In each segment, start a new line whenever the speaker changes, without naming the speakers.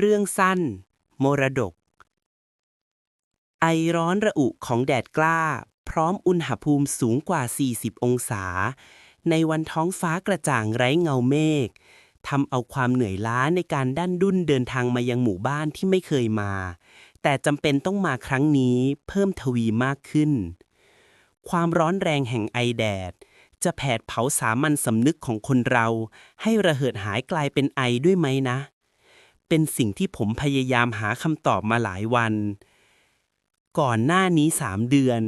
เรื่องสั้น มรดก ไอร้อนระอุของแดดกล้า พร้อมอุณหภูมิสูงกว่า 40 องศา ในวันท้องฟ้ากระจ่างไร้เงาเมฆทำเอาความเหนื่อยล้าในการดันดุนเดินทางมายังหมู่บ้านที่ไม่เคยมา แต่จำเป็นต้องมาครั้งนี้เพิ่มทวีมากขึ้น ความร้อนแรงแห่งไอแดด จะแผดเผาสามัญสำนึกของคนเรา ให้ระเหิดหายกลายเป็นไอด้วยไหมนะ เป็นสิ่งที่ผมพยายามหาคำตอบมาหลายวัน ก่อนหน้านี้สามเดือน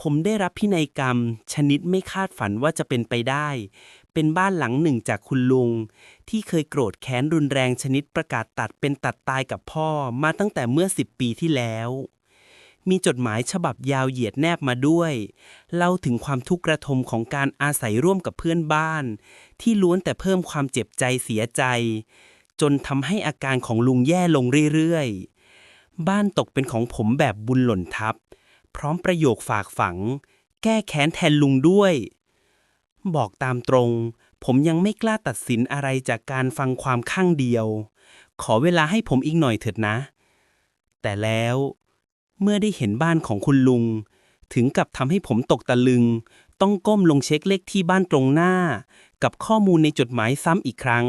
ผมได้รับพินัยกรรม ชนิดไม่คาดฝันว่าจะเป็นไปได้ เป็นบ้านหลังหนึ่งจากคุณลุง ที่เคยโกรธแค้นรุนแรงชนิดประกาศตัดเป็นตัดตายกับพ่อมาตั้งแต่เมื่อสิบปีที่แล้ว มีจดหมายฉบับยาวเหยียดแนบมาด้วย เล่าถึงความทุกข์ระทมของการอาศัยร่วมกับเพื่อนบ้าน ที่ล้วนแต่เพิ่มความเจ็บใจเสียใจ จนทำให้อาการของลุงแย่ลงเรื่อยๆ บ้านตกเป็นของผมแบบบุญหล่นทับ พร้อมประโยคฝากฝัง แก้แค้นแทนลุงด้วย บอกตามตรง ผมยังไม่กล้าตัดสินอะไรจากการฟังความข้างเดียว ขอเวลาให้ผมอีกหน่อยเถิดนะ แต่แล้วเมื่อได้เห็นบ้านของคุณลุง ถึงกับทำให้ผมตกตะลึง ต้องก้มลงเช็คเลขที่บ้านตรงหน้า กับข้อมูลในจดหมายซ้ำอีกครั้ง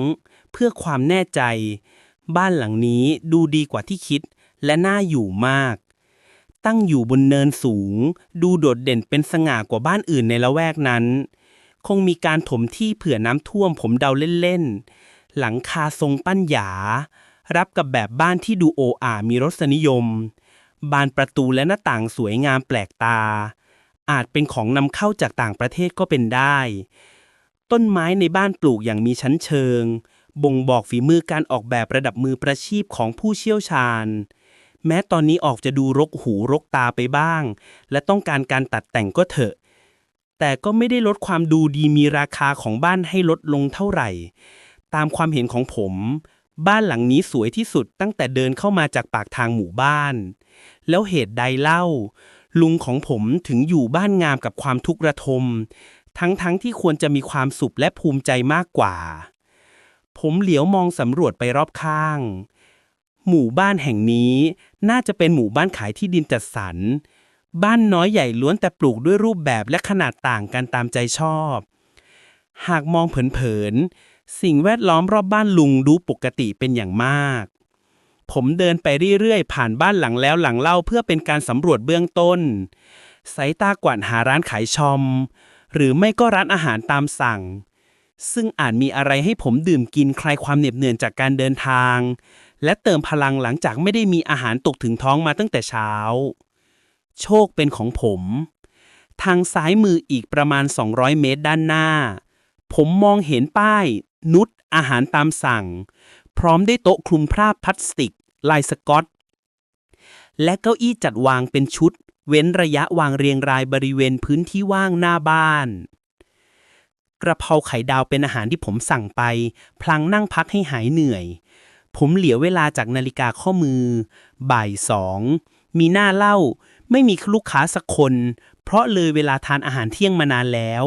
พื่อความแน่ใจ บ้านหลังนี้ดูดีกว่าที่คิดและน่าอยู่มาก ตั้งอยู่บนเนินสูง ดูโดดเด่นเป็นสง่ากว่าบ้านอื่นในละแวกนั้น คงมีการถมที่เผื่อน้ำท่วมผมเดาเล่นๆ หลังคาทรงปั้นหยา รับกับแบบบ้านที่ดูโออามีรสนิยม บานประตูและหน้าต่างสวยงามแปลกตา อาจเป็นของนำเข้าจากต่างประเทศก็เป็นได้ต้นไม้ในบ้านปลูกอย่างมีชั้นเชิง บ่งบอกฝีมือการออกแบบระดับมือประชีพของผู้เชี่ยวชาญ แม้ตอนนี้ออกจะดูรกหูรกตาไปบ้าง และต้องการการตัดแต่งก็เถอะ แต่ก็ไม่ได้ลดความดูดีมีราคาของบ้านให้ลดลงเท่าไหร่ ตามความเห็นของผม บ้านหลังนี้สวยที่สุดตั้งแต่เดินเข้ามาจากปากทางหมู่บ้าน แล้วเหตุใดเล่า ลุงของผมถึงอยู่บ้านงามกับความทุกข์ระทม ทั้งๆทที่ควรจะมีความสุขและภูมิใจมากกว่า ผมเหลียวมองสำรวจไปรอบข้าง หมู่บ้านแห่งนี้น่าจะเป็นหมู่บ้านขายที่ดินจัดสรร บ้านน้อยใหญ่ล้วนแต่ปลูกด้วยรูปแบบและขนาดต่างกันตามใจชอบ หากมองเผินๆ สิ่งแวดล้อมรอบบ้านลุงดูปกติเป็นอย่างมาก ผมเดินไปเรื่อยๆ ผ่านบ้านหลังแล้วหลังเล่าเพื่อเป็นการสำรวจเบื้องต้น สายตากวาดหาร้านขายชอม หรือไม่ก็ร้านอาหารตามสั่ง ซึ่งอาจมีอะไรให้ผมดื่มกินคลายความเหน็ดเหนื่อยจากการเดินทาง และเติมพลังหลังจากไม่ได้มีอาหารตกถึงท้องมาตั้งแต่เช้า โชคเป็นของผม ทางซ้ายมืออีกประมาณ 200 เมตรด้านหน้า ผมมองเห็นป้าย นุชอาหารตามสั่ง พร้อมได้โต๊ะคลุมผ้าพลาสติก ลายสกอต และเก้าอี้จัดวางเป็นชุด เว้นระยะวางเรียงรายบริเวณพื้นที่ว่างหน้าบ้าน กระเพราไข่ดาวเป็นอาหารที่ผมสั่งไป พลางนั่งพักให้หายเหนื่อย ผมเหลียวเวลาจากนาฬิกาข้อมือ บ่ายสอง มีหน้าเล่า ไม่มีลูกค้าสักคน เพราะเลยเวลาทานอาหารเที่ยงมานานแล้ว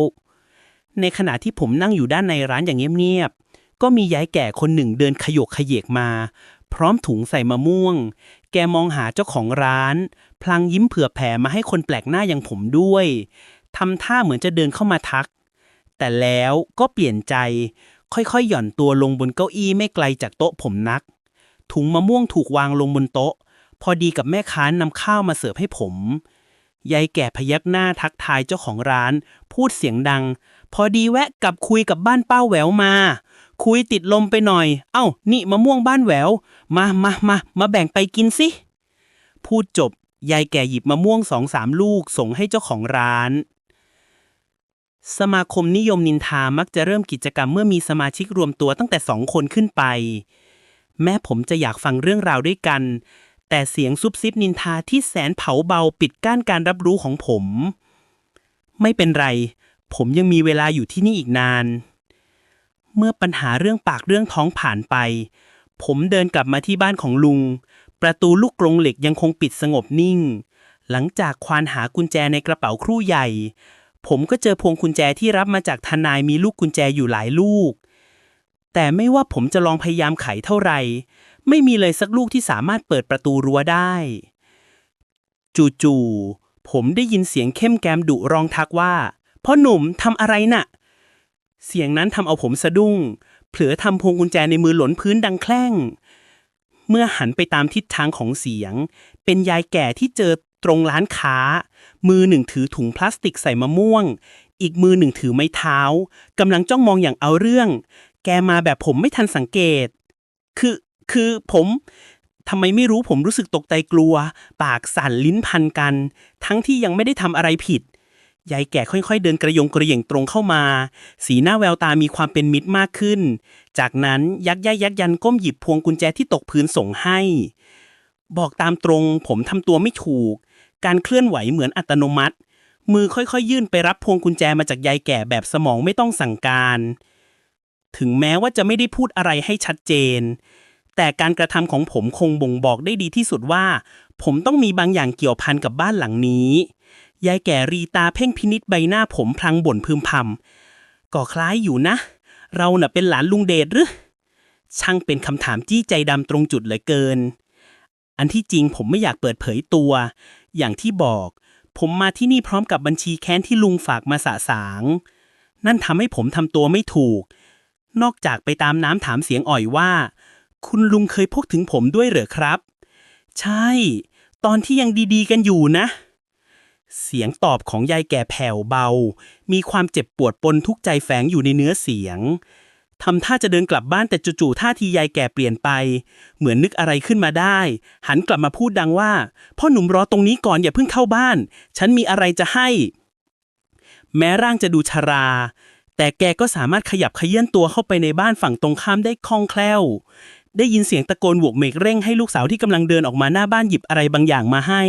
ในขณะที่ผมนั่งอยู่ด้านในร้านอย่างเงียบๆ ก็มียายแก่คนหนึ่งเดินขยกขยเยกมา พร้อมถุงใส่มะม่วง แกมองหาเจ้าของร้าน พลางยิ้มเผื่อแผ่มาให้คนแปลกหน้าอย่างผมด้วยทำท่าเหมือนจะเดินเข้ามาทัก แต่แล้วก็เปลี่ยนใจ ค่อยๆ หย่อนตัวลงบนเก้าอี้ไม่ไกลจากโต๊ะผมนัก ถุงมะม่วงถูกวางลงบนโต๊ะ พอดีกับแม่ค้านำข้าวมาเสิร์ฟให้ผมยายแก่พยักหน้าทักทายเจ้าของร้าน พูดเสียงดัง พอดีแวะกลับคุยกับบ้านป้าแหววมา คุยติดลมไปหน่อย เอ้า นี่มะม่วงบ้านแหวว มามามามาแบ่งไปกินสิ พูดจบ ยายแก่หยิบมะม่วงสองสามลูกส่งให้เจ้าของร้าน สมาคมนิยมนินทามักจะเริ่มกิจกรรมเมื่อมีสมาชิกรวมตัวตั้งแต่สองคนขึ้นไป แม้ผมจะอยากฟังเรื่องราวด้วยกัน แต่เสียงซุบซิบนินทาที่แสนเผาเบาปิดกั้นการรับรู้ของผม ไม่เป็นไร ผมยังมีเวลาอยู่ที่นี่อีกนาน เมื่อปัญหาเรื่องปากเรื่องท้องผ่านไป ผมเดินกลับมาที่บ้านของลุง ประตูลูกกรงเหล็กยังคงปิดสงบนิ่ง หลังจากควานหากุญแจในกระเป๋าครู่ใหญ่ ผมก็เจอพวงกุญแจที่รับมาจากทนายมีลูกกุญแจอยู่หลายลูก แต่ไม่ว่าผมจะลองพยายามไขเท่าไหร่ ไม่มีเลยสักลูกที่สามารถเปิดประตูรั้วได้ จู่ๆผมได้ยินเสียงเข้มแกมดุร้องทักว่าพ่อหนุ่มทำอะไรน่ะ เสียงนั้นทำเอาผมสะดุ้ง เผลอทำพวงกุญแจในมือหล่นพื้นดังแคล่งเมื่อหันไปตามทิศทางของเสียง เป็นยายแก่ที่เจอ ตรงร้านค้า มือหนึ่งถือถุงพลาสติกใส่มะม่วง อีกมือหนึ่งถือไม้เท้ากำลังจ้องมองอย่างเอาเรื่อง แกมาแบบผมไม่ทันสังเกต คือคือผมทำไมไม่รู้ผมรู้สึกตกใจกลัว ปากสั่นลิ้นพันกัน ทั้งที่ยังไม่ได้ทำอะไรผิดยายแก่ค่อยๆ เดินกระยงกระเย่งตรงเข้ามา สีหน้าแววตามีความเป็นมิตรมากขึ้น จากนั้นยักย้ายยักยันก้มหยิบพวงกุญแจที่ตกพื้นส่งให้ บอกตามตรงผมทำตัวไม่ถูก การเคลื่อนไหวเหมือนอัตโนมัติ มือค่อยๆ ยื่นไปรับพวงกุญแจมาจากยายแก่แบบสมองไม่ต้องสั่งการ ถึงแม้ว่าจะไม่ได้พูดอะไรให้ชัดเจน แต่การกระทำของผมคงบ่งบอกได้ดีที่สุดว่า ผมต้องมีบางอย่างเกี่ยวพันกับบ้านหลังนี้ ยายแก่รีตาเพ่งพินิษใบหน้าผมพลางบ่นพึมพำก็คล้ายอยู่นะ เราน่ะเป็นหลานลุงเดชหรือช่างเป็นคำถามจี้ใจดำตรงจุดเหลือเกิน อันที่จริงผมไม่อยากเปิดเผยตัว อย่างที่บอก ผมมาที่นี่พร้อมกับบัญชีแค้นที่ลุงฝากมาสะสาง นั่นทำให้ผมทำตัวไม่ถูก นอกจากไปตามน้ำถามเสียงอ่อยว่า คุณลุงเคยพกถึงผมด้วยเหรอครับ ใช่ ตอนที่ยังดีๆกันอยู่นะ เสียงตอบของยายแก่แผ่วเบา มีความเจ็บปวดปนทุกข์ใจแฝงอยู่ในเนื้อเสียง ทำท่าจะเดินกลับบ้านแต่จู่ๆท่าทียายแก่เปลี่ยนไป เหมือนนึกอะไรขึ้นมาได้ หันกลับมาพูดดังว่า พ่อหนุ่มรอตรงนี้ก่อนอย่าเพิ่งเข้าบ้าน ฉันมีอะไรจะให้ แม้ร่างจะดูชรา แต่แกก็สามารถขยับขยื่นตัวเข้าไปในบ้านฝั่งตรงข้ามได้คล่องแคล่ว ได้ยินเสียงตะโกนโหวกเมกเร่งให้ลูกสาวที่กำลังเดินออกมาหน้าบ้านหยิบอะไรบางอย่างมาให้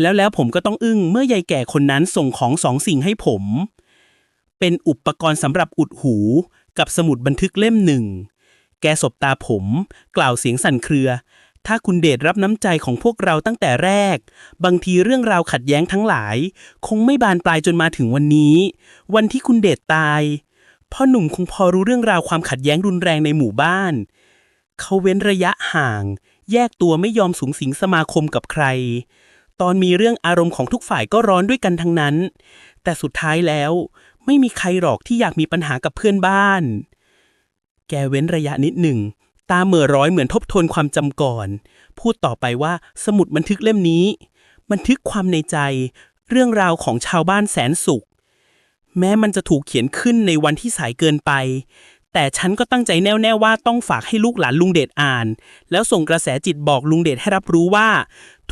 แล้วแล้วผมก็ต้องอึ้งเมื่อยายแก่คนนั้นส่งของสองสิ่งให้ผม เป็นอุปกรณ์สำหรับอุดหู กับสมุดบันทึกเล่มหนึ่ง แกสบตาผม กล่าวเสียงสั่นเครือ ถ้าคุณเดชรับน้ำใจของพวกเราตั้งแต่แรก บางทีเรื่องราวขัดแย้งทั้งหลาย คงไม่บานปลายจนมาถึงวันนี้ วันที่คุณเดชตายพ่อหนุ่มคงพอรู้เรื่องราวความขัดแย้งรุนแรงในหมู่บ้าน เขาเว้นระยะห่าง แยกตัวไม่ยอมสูงสิงสมาคมกับใคร ตอนมีเรื่องอารมณ์ของทุกฝ่ายก็ร้อนด้วยกันทั้งนั้น แต่สุดท้ายแล้ว ไม่มีใครหรอกที่อยากมีปัญหากับเพื่อนบ้าน แกเว้นระยะนิดหนึ่ง ตาเหม่อร้อยเหมือนทบทวนความจำก่อน พูดต่อไปว่าสมุดบันทึกเล่มนี้ บันทึกความในใจ เรื่องราวของชาวบ้านแสนสุข แม้มันจะถูกเขียนขึ้นในวันที่สายเกินไป แต่ฉันก็ตั้งใจแน่วแน่ว่าต้องฝากให้ลูกหลานลุงเดชอ่าน แล้วส่งกระแสจิตบอกลุงเดชให้รับรู้ว่า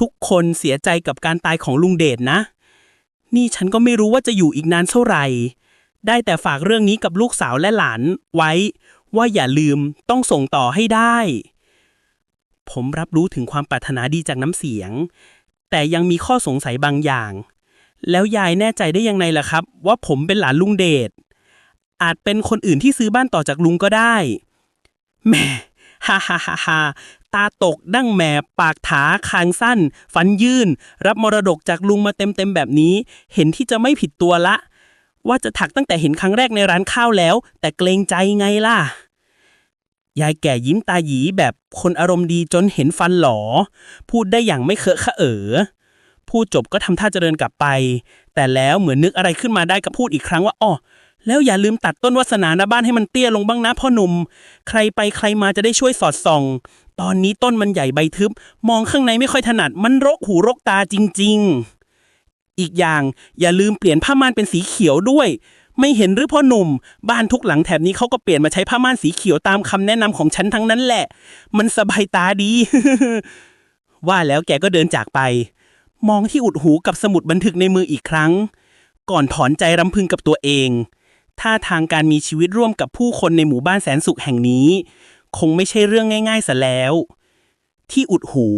ทุกคนเสียใจกับการตายของลุงเดชนะ นี่ฉันก็ไม่รู้ว่าจะอยู่อีกนานเท่าไหร่ ได้แต่ฝากเรื่องนี้กับลูกสาวและหลานไว้ ว่าอย่าลืมต้องส่งต่อให้ได้ ผมรับรู้ถึงความปรารถนาดีจากน้ำเสียง แต่ยังมีข้อสงสัยบางอย่าง แล้วยายแน่ใจได้ยังไงล่ะครับ ว่าผมเป็นหลานลุงเดชอาจเป็นคนอื่นที่ซื้อบ้านต่อจากลุงก็ได้แหม่ฮ่าฮ่าฮ่าฮ่าตาตกดั้งแหมปากถาคางสั้น ฟันยื่น รับมรดกจากลุงมาเต็มๆแบบนี้ เห็นที่จะไม่ผิดตัวละ ว่าจะถักตั้งแต่เห็นครั้งแรกในร้านข้าวแล้ว แต่เกรงใจไงล่ะ ยายแก่ยิ้มตาหยีแบบคนอารมณ์ดีจนเห็นฟันหลอ พูดได้อย่างไม่เคอะขะเอ๋อพูดจบก็ทำท่าจะเดินกลับไป แต่แล้วเหมือนนึกอะไรขึ้นมาได้ก็พูดอีกครั้งว่าอ้อแล้วอย่าลืมตัดต้นวัสนาหน้าบ้านให้มันเตี้ยลงบ้างนะพ่อหนุ่ม ใครไปใครมาจะได้ช่วยสอดส่อง ตอนนี้ต้นมันใหญ่ใบทึบ มองข้างในไม่ค่อยถนัดมันรกหูรกตาจริง ๆ อีกอย่างอย่าลืมเปลี่ยนผ้าม่านเป็นสีเขียวด้วย ไม่เห็นหรือพ่อหนุ่ม บ้านทุกหลังแถบนี้เขาก็เปลี่ยนมาใช้ผ้าม่านสีเขียวตามคำแนะนำของฉันทั้งนั้นแหละ มันสบายตาดี ว่าแล้วแกก็เดินจากไป มองที่อุดหูกับสมุดบันทึกในมืออีกครั้ง ก่อนถอนใจรำพึงกับตัวเองท่าทางการมีชีวิตร่วมกับผู้คนในหมู่บ้านแสนสุขแห่งนี้ คงไม่ใช่เรื่องง่ายๆซะแล้ว ที่อุดหู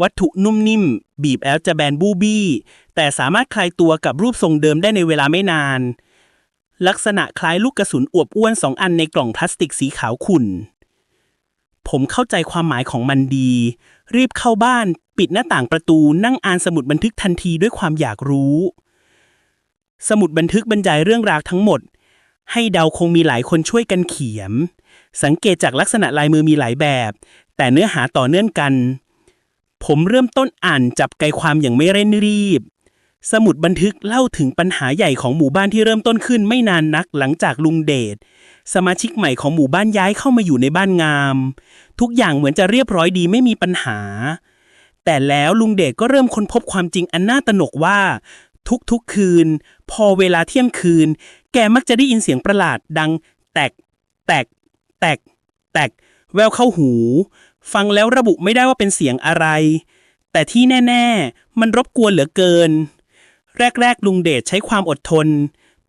วัตถุนุ่มนิ่ม บีบแล้วจะแบนบูบี้ แต่สามารถคลายตัวกับรูปทรงเดิมได้ในเวลาไม่นาน ลักษณะคล้ายลูกกระสุนอวบอ้วนสองอันในกล่องพลาสติกสีขาวขุ่น ผมเข้าใจความหมายของมันดี รีบเข้าบ้าน ปิดหน้าต่างประตูนั่งอ่านสมุดบันทึกทันทีด้วยความอยากรู้ สมุดบันทึกบรรยายเรื่องราวทั้งหมด ให้เดาคงมีหลายคนช่วยกันเขียนสังเกตจากลักษณะลายมือมีหลายแบบ แต่เนื้อหาต่อเนื่องกัน ผมเริ่มต้นอ่านจับใจความอย่างไม่เร่งรีบ สมุดบันทึกเล่าถึงปัญหาใหญ่ของหมู่บ้านที่เริ่มต้นขึ้นไม่นานนักหลังจากลุงเดชสมาชิกใหม่ของหมู่บ้านย้ายเข้ามาอยู่ในบ้านงาม ทุกอย่างเหมือนจะเรียบร้อยดีไม่มีปัญหา แต่แล้วลุงเดชก็เริ่มค้นพบความจริงอันน่าตนกว่า ทุกๆคืน พอเวลาเที่ยงคืน แกมักจะได้ยินเสียงประหลาดดัง แตก แตก แตก แตก แววเข้าหู ฟังแล้วระบุไม่ได้ว่าเป็นเสียงอะไร แต่ที่แน่ ๆ มันรบกวนเหลือเกิน แรก ๆ ลุงเดชใช้ความอดทน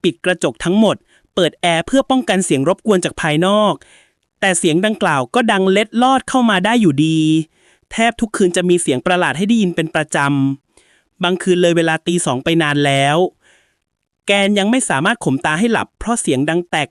ปิดกระจกทั้งหมด เปิดแอร์เพื่อป้องกันเสียงรบกวนจากภายนอก แต่เสียงดังกล่าวก็ดังเล็ดลอดเข้ามาได้อยู่ดี แทบทุกคืนจะมีเสียงประหลาดให้ได้ยินเป็นประจำ บางคืนเลยเวลาตีสองไปนานแล้ว แกนยังไม่สามารถข่มตาให้หลับเพราะเสียงดังแตก